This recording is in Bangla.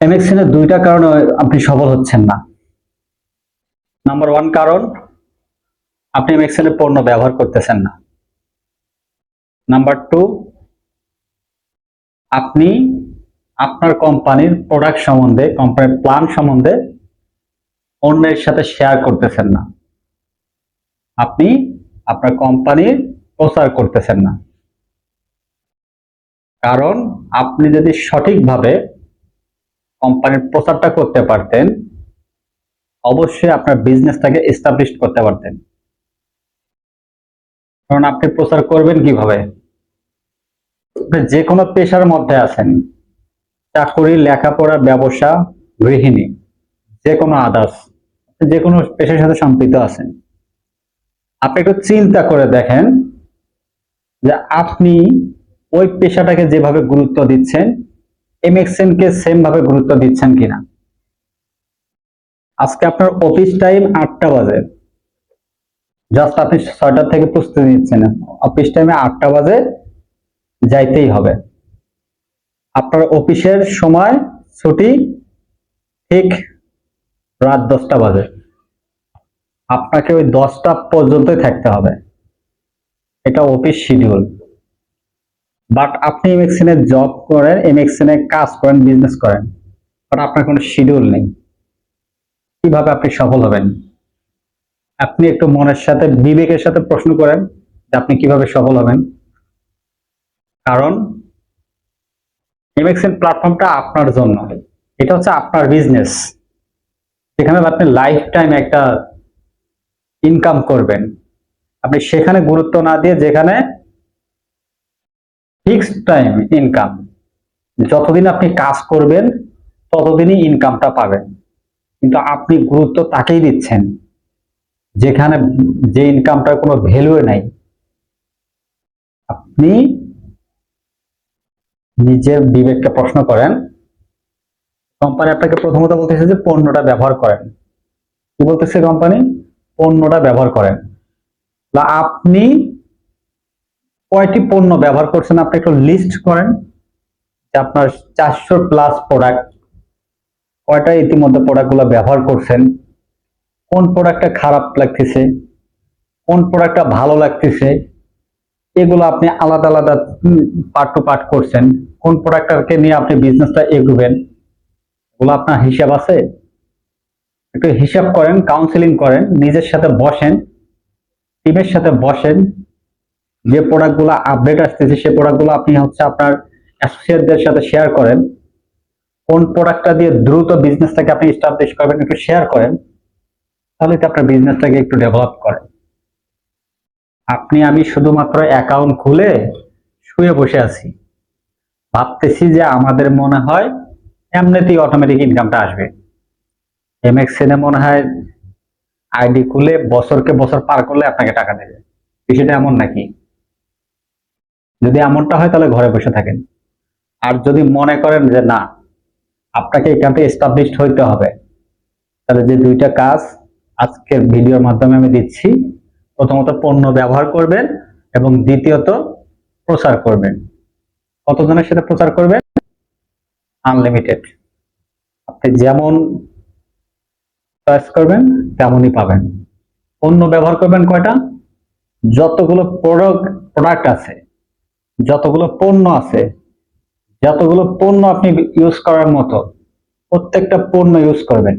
এমএক্সএন এর দুইটা কারণে আপনি সফল হচ্ছেন না। নাম্বার ওয়ান কারণ, আপনি এমএক্সএন এর পণ্য ব্যবহার করতেছেন না। নাম্বার টু আপনি আপনার কোম্পানির প্রোডাক্ট সম্বন্ধে কোম্পানির প্ল্যান সম্বন্ধে অন্যের সাথে শেয়ার করতেছেন না। আপনি আপনার কোম্পানির প্রচার করতেছেন না। কারণ, আপনি যদি সঠিকভাবে কোম্পানির প্রচারটা করতে পারতেন, অবশ্যই আপনার বিজনেসটাকে এস্টাবলিশ করতে পারতেন। কারণ আপনি প্রচার করবেন কীভাবে? যে কোনো পেশার মধ্যে আছেন, চাকরি, লেখাপড়া, ব্যবসা, গৃহিণী যে কোনো আদার্স যে কোনো পেশার সাথে সম্পৃক্ত আছেন। আপনি একটু চিন্তা করে দেখেন যে আপনি ওই পেশাটাকে যেভাবে গুরুত্ব দিচ্ছেন এমএক্সএন কে সেম ভাবে গুরুত্ব দিচ্ছেন কিনা? আজকে আপনার অফিস টাইম আটটা বাজে। জাস্ট আপনি ছয়টা থেকে প্রস্তুতি নিচ্ছেন। অফিস টাইমে আটটা বাজে, যাইতেই হবে। আপনার অফিসের সময় ছুটি ঠিক রাত দশটা বাজে। আপনাকে ওই দশটা পর্যন্তই থাকতে হবে। এটা অফিস শিডিউল বাট আপনি এমএক্সএন এর জব করেন এমএক্সএন এর কাজ করেন বিজনেস করেন বাট আপনার কোনো শিডিউল নেই। কীভাবে আপনি সফল হবেন? আপনি একটু মনের সাথে, বিবেকের সাথে প্রশ্ন করেন যে আপনি কীভাবে সফল হবেন। কারণ এমএক্সএন প্ল্যাটফর্মটা আপনার জন্য। এটা হচ্ছে আপনার বিজনেস যেখানে আপনি লাইফ টাইম একটা ইনকাম করবেন। আপনি সেখানে গুরুত্ব না দিয়ে যেখানে ফিক্সড টাইম ইনকাম যতদিন আপনি কাজ করবেন, ততদিনই ইনকামটা পাবেন। কিন্তু আপনি গুরুত্ব তাকেই দিচ্ছেন। যেখানে যে ইনকামটার কোনো ভ্যালু নাই। আপনি নিজের বিবেককে প্রশ্ন করেন। কোম্পানি আপনাকে প্রথমত বলতেছে যে পণ্যটা ব্যবহার করেন। কি বলতেছে কোম্পানি? পণ্যটা ব্যবহার করেন। আপনি কয়টি পণ্য ব্যবহার করছেন? আপনি একটু লিস্ট করেন আপনার চারশো প্লাস প্রোডাক্ট কয়টা ইতিমধ্যে প্রোডাক্টগুলো ব্যবহার করছেন, কোন প্রোডাক্টটা খারাপ লাগতেছে, কোন প্রোডাক্টটা ভালো লাগতেছে, এগুলো আপনি আলাদা আলাদা পার্ট টু পার্ট করছেন, কোন প্রোডাক্টটাকে নিয়ে আপনি বিজনেসটা এগোবেন, এগুলো আপনার হিসাব আছে? একটু হিসাব করেন কাউন্সিলিং করেন, নিজের সাথে বসেন টিমের সাথে বসেন যে প্রোডাক্টগুলো আপডেট আসতেছে সেই প্রোডাক্টগুলো আপনি হচ্ছে আপনার অ্যাসোসিয়েটদের সাথে শেয়ার করেন। কোন প্রোডাক্টটা দিয়ে দ্রুত বিজনেসটাকে আপনি স্টাবলিশ করবেন একটু শেয়ার করেন, তাহলে আপনার বিজনেসটাকে একটু ডেভেলপ করে। আপনি, আমি শুধুমাত্র অ্যাকাউন্ট খুলে শুয়ে বসে আছি। ভাবতেছি যে আমাদের মনে হয় এমনিতেই অটোমেটিক ইনকামটা আসবে। এমএক্সএন এ মনে হয় আইডি খুলে বছরকে বছর পার করলে আপনাকে টাকা দেবে। বিষয়টা এমন নাকি? যদি এমনটা হয় তাহলে ঘরে বসে থাকেন। আর যদি মনে করেন যে না, আপনাকে এখানটা এস্টাবলিশড হইতে হবে, তাহলে যে দুইটা কাজ আজকের ভিডিওর মাধ্যমে আমি দিচ্ছি, প্রথমত পণ্য ব্যবহার করবেন এবং দ্বিতীয়ত প্রচার করবেন। কতজনের সাথে প্রচার করবেন? আনলিমিটেড আপনি যেমন চয়েস করবেন, তেমনই পাবেন। পণ্য ব্যবহার করবেন কয়টা? যতগুলো প্রোডাক্ট প্রোডাক্ট আছে। যতগুলো পণ্য আছে যতগুলো পণ্য আপনি ইউজ করার মতো প্রত্যেকটা পণ্য ইউজ করবেন।